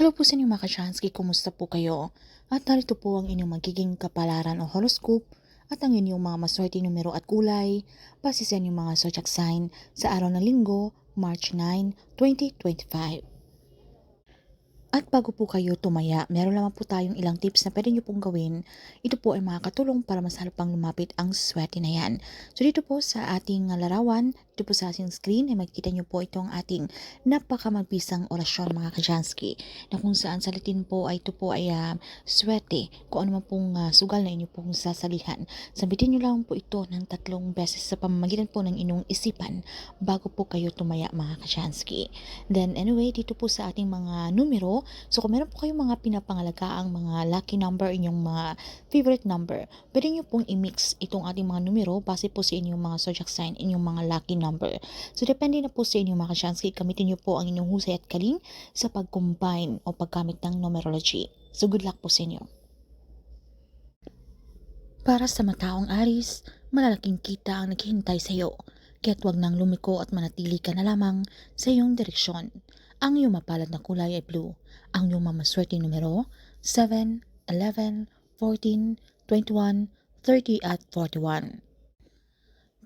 Hello po sa inyo mga Kachansky, kumusta po kayo? At narito po ang inyong magiging kapalaran o horoscope at ang inyong mga maswerte numero at kulay base sa inyong mga zodiac sign sa araw ng linggo, March 9, 2025. At bago po kayo tumaya, meron lamang po tayong ilang tips na pwede nyo pong gawin. Ito po ay makakatulong para mas pang lumapit ang swerte na yan. So dito po sa ating larawan, dito po sa ating screen, ay makikita nyo po itong ating napakamagpisang orasyon mga kajansky na kung saan sa Latin po ay ito po ay uh, swerte kung ano man pong uh, sugal na inyo pong sasalihan. Sabitin nyo lang po ito ng tatlong beses sa pamamagitan po ng inyong isipan bago po kayo tumaya mga kajansky. Then anyway, dito po sa ating mga numero, So kung meron po kayong mga pinapangalagaang mga lucky number, inyong mga favorite number, pwede nyo pong i-mix itong ating mga numero base po sa inyong mga zodiac sign, inyong mga lucky number. So depende na po sa inyong mga kasyansky, gamitin nyo po ang inyong husay at kaling sa pag-combine o paggamit ng numerology. So good luck po sa inyo. Para sa mataong aris, malalaking kita ang naghihintay sa iyo. Kaya't wag nang lumiko at manatili ka na lamang sa iyong direksyon. Ang iyong mapalad na kulay ay blue. Ang iyong mamaswerte numero 7, 11, 14, 21, 30 at 41.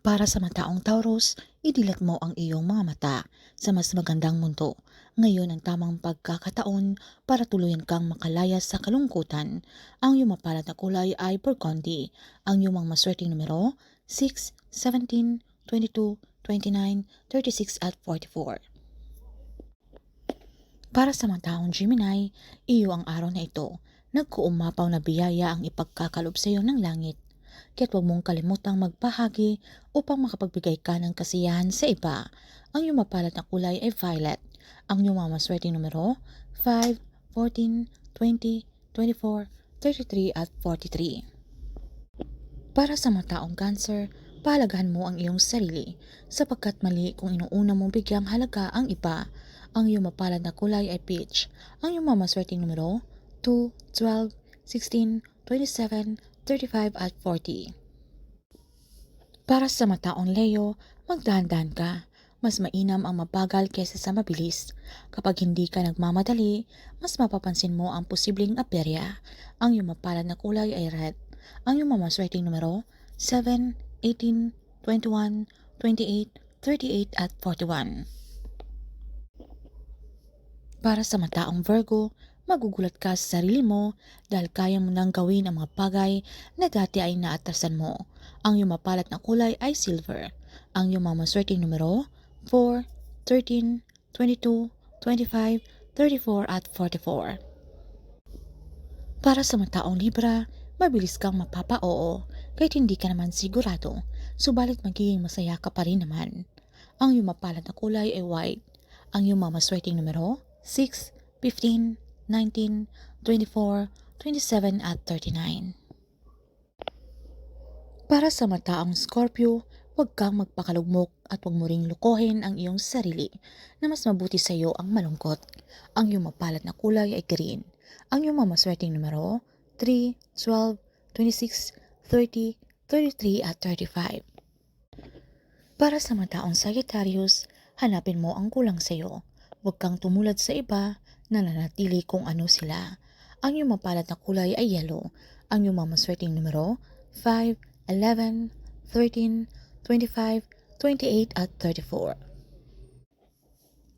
Para sa mataong Taurus, idilat mo ang iyong mga mata sa mas magandang mundo. Ngayon ang tamang pagkakataon para tuluyan kang makalaya sa kalungkutan. Ang iyong mapalad na kulay ay burgundy. Ang iyong mga maswerteng numero 6, 17, 22, 29, 36 at 44. Para sa mga taong Gemini, iyo ang araw na ito. Nagkuumapaw na biyaya ang ipagkakalob sa iyo ng langit. Kaya't huwag mong kalimutang magpahagi upang makapagbigay ka ng kasiyahan sa iba. Ang iyong mapalat na kulay ay violet. Ang iyong mga maswerte numero 5, 14, 20, 24, 33 at 43. Para sa mga taong cancer, pahalagahan mo ang iyong sarili sapagkat mali kung inuuna mong bigyang halaga ang iba. Ang iyong mapalad na kulay ay peach. Ang iyong mamaswerteng numero 2, 12, 16, 27, 35 at 40. Para sa mataong Leo, magdahan-dahan ka. Mas mainam ang mabagal kaysa sa mabilis. Kapag hindi ka nagmamadali, mas mapapansin mo ang posibleng aperya. Ang iyong mapalad na kulay ay red. Ang iyong mamaswerteng numero 7, 18, 21, 28, 38 at 41. Para sa mataong Virgo, magugulat ka sa sarili mo dahil kaya mo nang gawin ang mga bagay na dati ay naatrasan mo. Ang iyong mapalat na kulay ay silver. Ang iyong mga maswerteng numero 4, 13, 22, 25, 34 at 44. Para sa mataong Libra, mabilis kang mapapa-oo kahit hindi ka naman sigurado, subalit magiging masaya ka pa rin naman. Ang iyong mapalat na kulay ay white. Ang iyong mga maswerteng numero 6, 15, 19, 24, 27 at 39. Para sa mataang Scorpio, huwag kang magpakalugmok at huwag mo ring lukohin ang iyong sarili na mas mabuti sa iyo ang malungkot. Ang iyong mapalat na kulay ay green. Ang iyong mamaswerteng numero 3, 12, 26, 30, 33 at 35. Para sa mataong Sagittarius, hanapin mo ang kulang sa iyo Huwag kang tumulad sa iba na nanatili kung ano sila. Ang iyong mapalat na kulay ay yellow. Ang iyong mamaswerteng numero 5, 11, 13, 25, 28 at 34.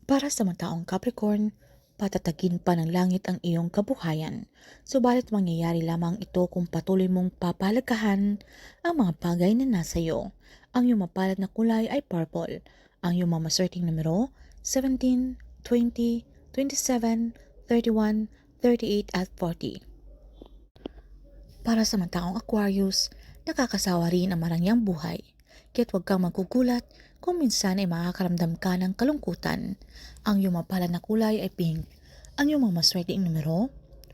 Para sa mataong Capricorn, patatagin pa ng langit ang iyong kabuhayan. Subalit mangyayari lamang ito kung patuloy mong papalagahan ang mga bagay na nasa iyo. Ang iyong mapalat na kulay ay purple. Ang iyong mamaswerteng numero 17, 20, 27, 31, 38 at 40. Para sa mga Aquarius, nakakasawa rin ang marangyang buhay. Kaya't huwag kang magugulat kung minsan ay makakaramdam ka ng kalungkutan. Ang iyong mapalad na kulay ay pink. Ang iyong mamaswerteng numero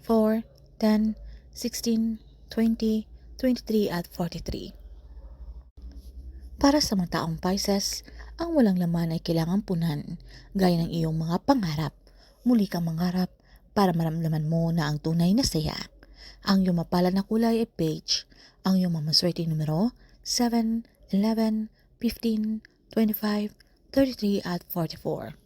4, 10, 16, 20, 23 at 43. Para sa mga taong Pisces, ang walang laman ay kailangan punan, gaya ng iyong mga pangarap. Muli kang mangarap para maramdaman mo na ang tunay na saya. Ang iyong mapalad na kulay ay beige. Ang iyong mamaswerteng numero 7, 11, 15, 25, 33 at 44.